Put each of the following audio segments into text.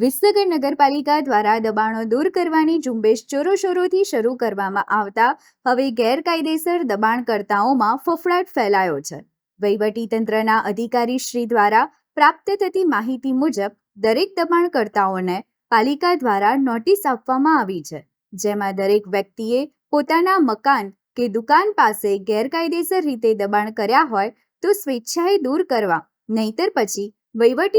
વિસનગર નગરપાલિકા દ્વારા દબાણો દૂર કરવાની ઝુંબેશ જોરોશોરોથી શરૂ કરવામાં આવતા હવે ગેરકાયદેસર દબાણકર્તાઓમાં ફફડાટ ફેલાયો છે. વહીવટીતંત્રના અધિકારીશ્રી દ્વારા પ્રાપ્ત થતી માહિતી મુજબ દરેક દબાણકર્તાઓને પાલિકા દ્વારા નોટિસ આપવામાં આવી છે, જેમાં દરેક વ્યક્તિએ પોતાના મકાન કે દુકાન પાસે ગેરકાયદેસર રીતે દબાણ કર્યા હોય તો સ્વેચ્છાએ દૂર કરવા, નહીતર પછી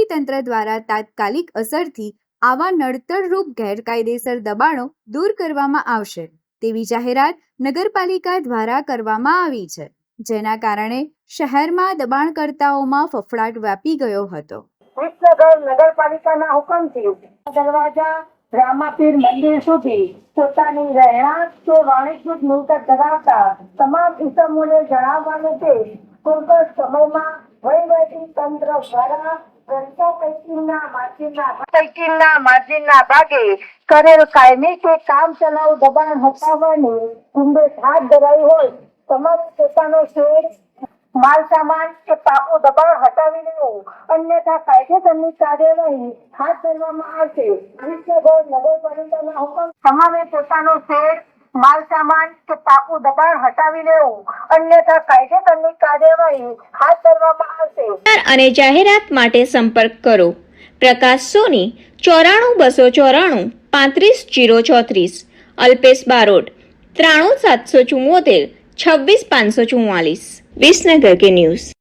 તંત્ર દ્વારા તાત્કાલિક અસરથી આવા નડતરરૂપ ગેરકાયદેસર દબાણો દૂર કરવામાં આવશે. તેવી જાહેરાત નગરપાલિકા દ્વારા કરવામાં આવી છે, જેના કારણે શહેરમાં દબાણકર્તાઓમાં ફફડાટ વ્યાપી ગયો હતો. કૃષ્ણગર નગરપાલિકાના હુકમથી દરવાજા, રામાપીર મંદિર સુધી પોતાની રહેણાંક કે વાણિજ્યિક મિલકત ધરાવતા તમામ ઇસમોને જણાવવાનું કે ટૂંક સમયમાં વહીવટી હોય તમારે પોતાનો શેર, માલ સામાન કે પાકું દબાણ હટાવી લેવું, અન્યથા કાયદેસરની કાર્યવાહી હાથ ધરવામાં આવશે. વિસનગર નગરપાલિકાના હુકમ તમામે પોતાનો શેર માલ સામાન કે પાકું દબાણ હટાવી લેવું. અન્યથા કાયદેસરની કાર્યવાહી હાથ ધરવામાં આવશે. અને જાહેરાત માટે સંપર્ક કરો. પ્રકાશ સોની, ચોરાણું બસો ચોરાણું, પાંત્રીસ જીરો ચોત્રીસ. અલ્પેશ બારોટ, ત્રાણું સાતસો ચુમ્મોતેર છવ્વીસ પાંચસો ચુમ્માલીસ વિસનગર કે ન્યૂઝ.